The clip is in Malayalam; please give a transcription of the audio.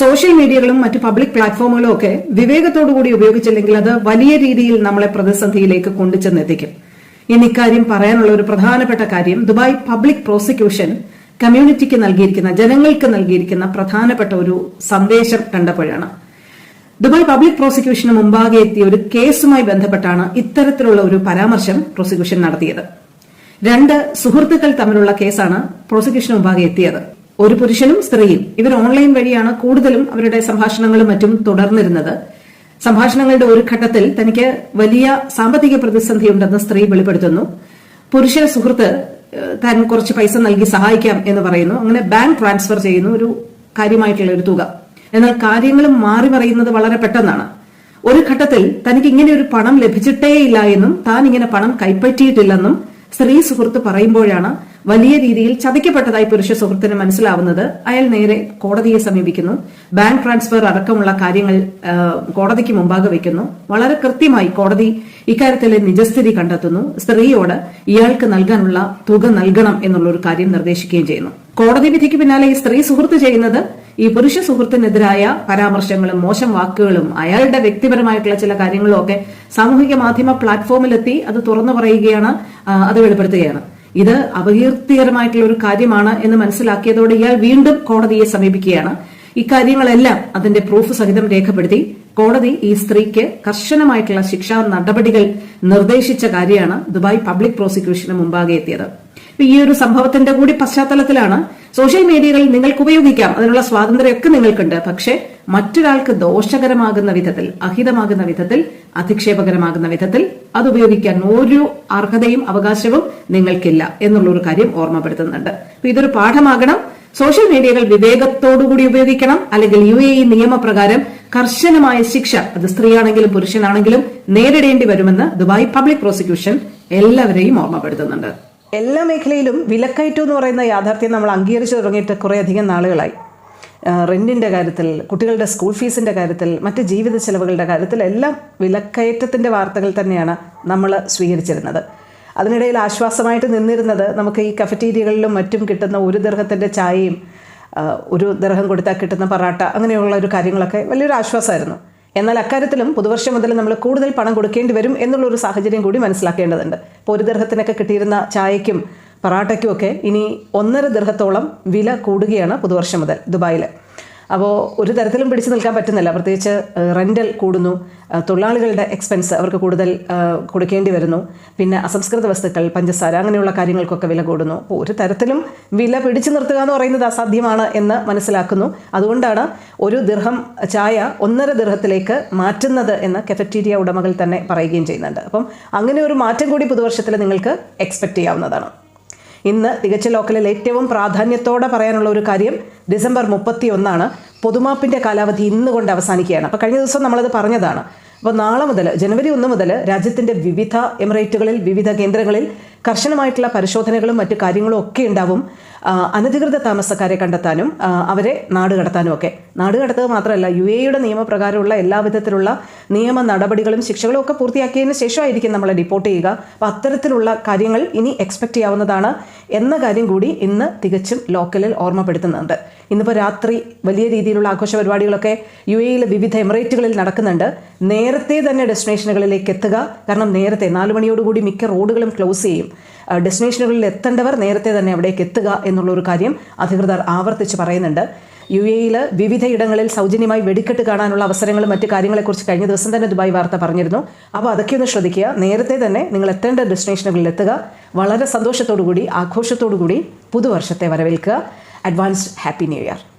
സോഷ്യൽ മീഡിയകളും മറ്റ് പബ്ലിക് പ്ലാറ്റ്ഫോമുകളും ഒക്കെ വിവേകത്തോടു കൂടി ഉപയോഗിച്ചില്ലെങ്കിൽ അത് വലിയ രീതിയിൽ നമ്മളെ പ്രതിസന്ധിയിലേക്ക് കൊണ്ടുചെന്നെത്തിക്കും. ഇനി ഇക്കാര്യം പറയാനുള്ള ഒരു പ്രധാനപ്പെട്ട കാര്യം ദുബായ് പബ്ലിക് പ്രോസിക്യൂഷൻ കമ്മ്യൂണിറ്റിക്ക് നൽകിയിരിക്കുന്ന ജനങ്ങൾക്ക് നൽകിയിരിക്കുന്ന പ്രധാനപ്പെട്ട ഒരു സന്ദേശം കണ്ടപ്പോഴാണ്. ദുബായ് പബ്ലിക് പ്രോസിക്യൂഷന് മുമ്പാകെ എത്തിയ ഒരു കേസുമായി ബന്ധപ്പെട്ടാണ് ഇത്തരത്തിലുള്ള ഒരു പരാമർശം പ്രോസിക്യൂഷൻ നടത്തിയത്. രണ്ട് സുഹൃത്തുക്കൾ തമ്മിലുള്ള കേസാണ് പ്രോസിക്യൂഷന് മുമ്പാകെ എത്തിയത്. ഒരു പുരുഷനും സ്ത്രീയും. ഇവർ ഓൺലൈൻ വഴിയാണ് കൂടുതലും അവരുടെ സംഭാഷണങ്ങളും മറ്റും തുടർന്നിരുന്നത്. സംഭാഷണങ്ങളുടെ ഒരു ഘട്ടത്തിൽ തനിക്ക് വലിയ സാമ്പത്തിക പ്രതിസന്ധിയുണ്ടെന്ന് സ്ത്രീ വെളിപ്പെടുത്തുന്നു. പുരുഷ സുഹൃത്ത് താൻ കുറച്ച് പൈസ നൽകി സഹായിക്കാം എന്ന് പറയുന്നു. അങ്ങനെ ബാങ്ക് ട്രാൻസ്ഫർ ചെയ്യുന്നു. ഒരു കാര്യമായിട്ടുള്ള ഒരു തുക. എന്നാൽ കാര്യങ്ങൾ മാറി മറിയുന്നത് വളരെ പെട്ടെന്നാണ്. ഒരു ഘട്ടത്തിൽ തനിക്ക് ഇങ്ങനെ ഒരു പണം ലഭിച്ചിട്ടേയില്ല എന്നും താൻ ഇങ്ങനെ പണം കൈപ്പറ്റിയിട്ടില്ലെന്നും സ്ത്രീ സുഹൃത്ത് പറയുമ്പോഴാണ് വലിയ രീതിയിൽ ചതിക്കപ്പെട്ടതായി പുരുഷ സുഹൃത്തിന് മനസ്സിലാവുന്നത്. അയാൾ നേരെ കോടതിയെ സമീപിക്കുന്നു. ബാങ്ക് ട്രാൻസ്ഫർ അടക്കമുള്ള കാര്യങ്ങൾ കോടതിക്ക് മുമ്പാകെ വയ്ക്കുന്നു. വളരെ കൃത്യമായി കോടതി ഇക്കാര്യത്തിലെ നിജസ്ഥിതി കണ്ടെത്തുന്നു. സ്ത്രീയോട് ഇയാൾക്ക് നൽകാനുള്ള തുക നൽകണം എന്നുള്ള ഒരു കാര്യം നിർദ്ദേശിക്കുകയും ചെയ്യുന്നു. കോടതി വിധിക്ക് പിന്നാലെ ഈ സ്ത്രീ സുഹൃത്ത് ചെയ്യുന്നത് ഈ പുരുഷ സുഹൃത്തിനെതിരായ പരാമർശങ്ങളും മോശം വാക്കുകളും അയാളുടെ വ്യക്തിപരമായിട്ടുള്ള ചില കാര്യങ്ങളും ഒക്കെ സാമൂഹിക മാധ്യമ പ്ലാറ്റ്ഫോമിലെത്തി അത് തുറന്നു പറയുകയാണ് അത് വെളിപ്പെടുത്തുകയാണ്. ഇത് അപകീർത്തികരമായിട്ടുള്ള ഒരു കാര്യമാണ് എന്ന് മനസ്സിലാക്കിയതോടെ ഇയാൾ വീണ്ടും കോടതിയെ സമീപിക്കുകയാണ്. ഇക്കാര്യങ്ങളെല്ലാം അതിന്റെ പ്രൂഫ് സഹിതം രേഖപ്പെടുത്തി. കോടതി ഈ സ്ത്രീക്ക് കർശനമായിട്ടുള്ള ശിക്ഷാ നടപടികൾ നിർദ്ദേശിച്ച കാര്യമാണ് ദുബായ് പബ്ലിക് പ്രോസിക്യൂഷന് മുമ്പാകെ എത്തിയത്. ഈ ഒരു സംഭവത്തിന്റെ കൂടി പശ്ചാത്തലത്തിലാണ് സോഷ്യൽ മീഡിയകൾ നിങ്ങൾക്ക് ഉപയോഗിക്കാം. അതിനുള്ള സ്വാതന്ത്ര്യമൊക്കെ നിങ്ങൾക്കുണ്ട്. പക്ഷേ മറ്റൊരാൾക്ക് ദോഷകരമാകുന്ന വിധത്തിൽ അഹിതമാകുന്ന വിധത്തിൽ അധിക്ഷേപകരമാകുന്ന വിധത്തിൽ അത് ഉപയോഗിക്കാൻ ഒരു അർഹതയും അവകാശവും നിങ്ങൾക്കില്ല എന്നുള്ള ഒരു കാര്യം ഓർമ്മപ്പെടുത്തുന്നുണ്ട്. അപ്പൊ ഇതൊരു പാഠമാകണം. സോഷ്യൽ മീഡിയകൾ വിവേകത്തോടുകൂടി ഉപയോഗിക്കണം. അല്ലെങ്കിൽ യു എ ഇ നിയമപ്രകാരം കർശനമായ ശിക്ഷ അത് സ്ത്രീയാണെങ്കിലും പുരുഷനാണെങ്കിലും നേരിടേണ്ടി വരുമെന്ന് ദുബായ് പബ്ലിക് പ്രോസിക്യൂഷൻ എല്ലാവരെയും ഓർമ്മപ്പെടുത്തുന്നുണ്ട്. എല്ലാ മേഖലയിലും വിലക്കയറ്റം എന്ന് പറയുന്ന യാഥാർത്ഥ്യം നമ്മൾ അംഗീകരിച്ചു തുടങ്ങിയിട്ട് കുറേയധികം നാളുകളായി. റെന്റിന്റെ കാര്യത്തിൽ കുട്ടികളുടെ സ്കൂൾ ഫീസിന്റെ കാര്യത്തിൽ മറ്റ് ജീവിത ചെലവുകളുടെ കാര്യത്തിൽ എല്ലാം വിലക്കയറ്റത്തിന്റെ വാർത്തകൾ തന്നെയാണ് നമ്മൾ സ്വീകരിച്ചിരുന്നത്. അതിനിടയിൽ ആശ്വാസമായിട്ട് നിന്നിരുന്നത് നമുക്ക് ഈ കഫറ്റീരിയകളിലും മറ്റും കിട്ടുന്ന ഒരു ദീർഘത്തിന്റെ ചായയും ഒരു ദീർഘം കൊടുത്താൽ കിട്ടുന്ന പറാട്ട അങ്ങനെയുള്ള ഒരു കാര്യങ്ങളൊക്കെ വലിയൊരു ആശ്വാസമായിരുന്നു. എന്നാൽ അക്കാര്യത്തിലും പുതുവർഷം മുതൽ നമ്മൾ കൂടുതൽ പണം കൊടുക്കേണ്ടി വരും എന്നുള്ള ഒരു സാഹചര്യം കൂടി മനസ്സിലാക്കേണ്ടതുണ്ട്. ഇപ്പോൾ ഒരു ദർഹത്തിനൊക്കെ കിട്ടിയിരുന്ന ചായയ്ക്കും പൊറാട്ടയ്ക്കും ഒക്കെ ഇനി ഒന്നര ദർഹത്തോളം വില കൂടുകയാണ് പുതുവർഷം മുതൽ ദുബായിൽ അപ്പോൾ ഒരു തരത്തിലും പിടിച്ചു നിൽക്കാൻ പറ്റുന്നില്ല. പ്രത്യേകിച്ച് റെന്റൽ കൂടുന്നു. തൊഴിലാളികളുടെ എക്സ്പെൻസ് അവർക്ക് കൂടുതൽ കൊടുക്കേണ്ടി വരുന്നു. പിന്നെ അസംസ്കൃത വസ്തുക്കൾ പഞ്ചസാര അങ്ങനെയുള്ള കാര്യങ്ങൾക്കൊക്കെ വില കൂടുന്നു. അപ്പോൾ ഒരു തരത്തിലും വില പിടിച്ചു നിർത്തുക എന്ന് പറയുന്നത് അസാധ്യമാണ് എന്ന് മനസ്സിലാക്കുന്നു. അതുകൊണ്ടാണ് ഒരു ദിർഹം ചായ ഒന്നര ദിർഹത്തിലേക്ക് മാറ്റുന്നത് എന്ന് കെഫറ്റീരിയ ഉടമകൾ തന്നെ പറയുകയും ചെയ്യുന്നുണ്ട്. അപ്പം അങ്ങനെ ഒരു മാറ്റം കൂടി പുതുവർഷത്തിൽ നിങ്ങൾക്ക് എക്സ്പെക്റ്റ് ചെയ്യാവുന്നതാണ്. ഇന്ന് തികച്ച ലോക്കലിൽ ഏറ്റവും പ്രാധാന്യത്തോടെ പറയാനുള്ള ഒരു കാര്യം ഡിസംബർ മുപ്പത്തി ഒന്നാണ് പൊതുമാപ്പിന്റെ കാലാവധി ഇന്ന് കൊണ്ട് അവസാനിക്കുകയാണ്. അപ്പോൾ കഴിഞ്ഞ ദിവസം നമ്മളത് പറഞ്ഞതാണ്. അപ്പോൾ നാളെ മുതൽ ജനുവരി ഒന്ന് മുതൽ രാജ്യത്തിന്റെ വിവിധ എമിറേറ്റുകളിൽ വിവിധ കേന്ദ്രങ്ങളിൽ കർശനമായിട്ടുള്ള പരിശോധനകളും മറ്റു കാര്യങ്ങളും ഒക്കെ ഉണ്ടാവും. അനധികൃത താമസക്കാരെ കണ്ടെത്താനും അവരെ നാട് കടത്താനും ഒക്കെ. നാട് കടത്തുക മാത്രമല്ല യു എയുടെ നിയമപ്രകാരമുള്ള എല്ലാ വിധത്തിലുള്ള നിയമ നടപടികളും ശിക്ഷകളും ഒക്കെ പൂർത്തിയാക്കിയതിന് ശേഷമായിരിക്കും നമ്മളെ ഡിപ്പോർട്ട് ചെയ്യുക. അപ്പം അത്തരത്തിലുള്ള കാര്യങ്ങൾ ഇനി എക്സ്പെക്ട് ചെയ്യാവുന്നതാണ് എന്ന കാര്യം കൂടി ഇന്ന് തികച്ചും ലോക്കലിൽ ഓർമ്മപ്പെടുത്തുന്നുണ്ട്. ഇന്നിപ്പോൾ രാത്രി വലിയ രീതിയിലുള്ള ആഘോഷ പരിപാടികളൊക്കെ യു എയിലെ വിവിധ എമിറേറ്റുകളിൽ നടക്കുന്നുണ്ട്. നേരത്തെ തന്നെ ഡെസ്റ്റിനേഷനുകളിലേക്ക് എത്തുക. കാരണം നേരത്തെ നാല് മണിയോടുകൂടി മിക്ക റോഡുകളും ക്ലോസ് ചെയ്യും. ഡെസ്റ്റിനേഷനുകളിൽ എത്തേണ്ടവർ നേരത്തെ തന്നെ അവിടേക്ക് എത്തുക എന്നുള്ള ഒരു കാര്യം അധികൃതർ ആവർത്തിച്ച് പറയുന്നുണ്ട്. യു എയിൽ വിവിധയിടങ്ങളിൽ സൗജന്യമായി വെടിക്കെട്ട് കാണാനുള്ള അവസരങ്ങളും മറ്റു കാര്യങ്ങളെക്കുറിച്ച് കഴിഞ്ഞ ദിവസം തന്നെ ദുബായ് വാർത്ത പറഞ്ഞിരുന്നു. അപ്പോൾ അതൊക്കെ ഒന്ന് ശ്രദ്ധിക്കുക. നേരത്തെ തന്നെ നിങ്ങൾ എത്തേണ്ട ഡെസ്റ്റിനേഷനുകളിൽ എത്തുക. വളരെ സന്തോഷത്തോടു കൂടി ആഘോഷത്തോടു കൂടി പുതുവർഷത്തെ വരവേൽക്കുക. Advanced happy new year